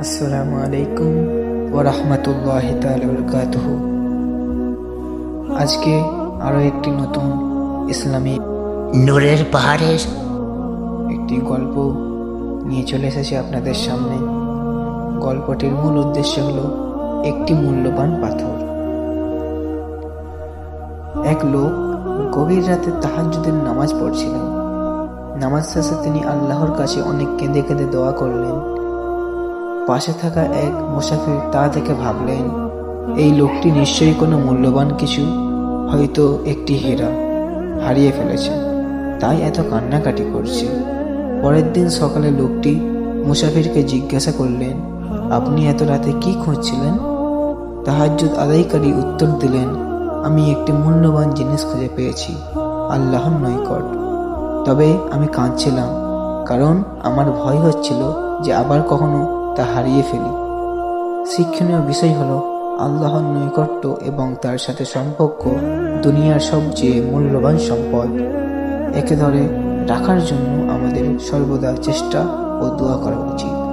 আসসালামু আলাইকুম ওয়া রাহমাতুল্লাহি ওয়া আজকে আরও একটি নতুন ইসলামী নূরের পাহাড়ের একটি গল্প নিয়ে চলে এসেছি আপনাদের সামনে। গল্পটির মূল উদ্দেশ্য হলো একটি মূল্যবান পাথর। এক লোক গভীর রাতে তাহাজ্জুদের নামাজ পড়ছিলেন। নামাজ শেষে তিনি আল্লাহর কাছে অনেক কেঁদে কেঁদে দোয়া করলেন। পাশে থাকা এক মুসাফির তা দেখে ভাবলেন, এই লোকটি নিশ্চয়ই কোনো মূল্যবান কিছু, হয়তো একটি হীরা হারিয়ে ফেলেছে। তাই এত কান্নাকাটি করছে। পরের দিন সকালে লোকটি মুসাফিরকে জিজ্ঞাসা করলেন, আপনি এত রাতে কি খুঁজছিলেন? তাহাজ্জুদ আদায়কারী উত্তর দিলেন, আমি একটি মূল্যবান জিনিস খুঁজে পেয়েছি, আল্লাহর নৈকট। তবে আমি কাঁদছিলাম, কারণ আমার ভয় হচ্ছিল যে আবার কখনো তা হারিয়ে ফেলি। শিক্ষণীয় বিষয় হল আল্লাহর নৈকট্য এবং তার সাথে সম্পর্ক দুনিয়ার সবচেয়ে মূল্যবান সম্পদ। একে ধরে রাখার জন্য আমাদের সর্বদা চেষ্টা ও দোয়া করা উচিত।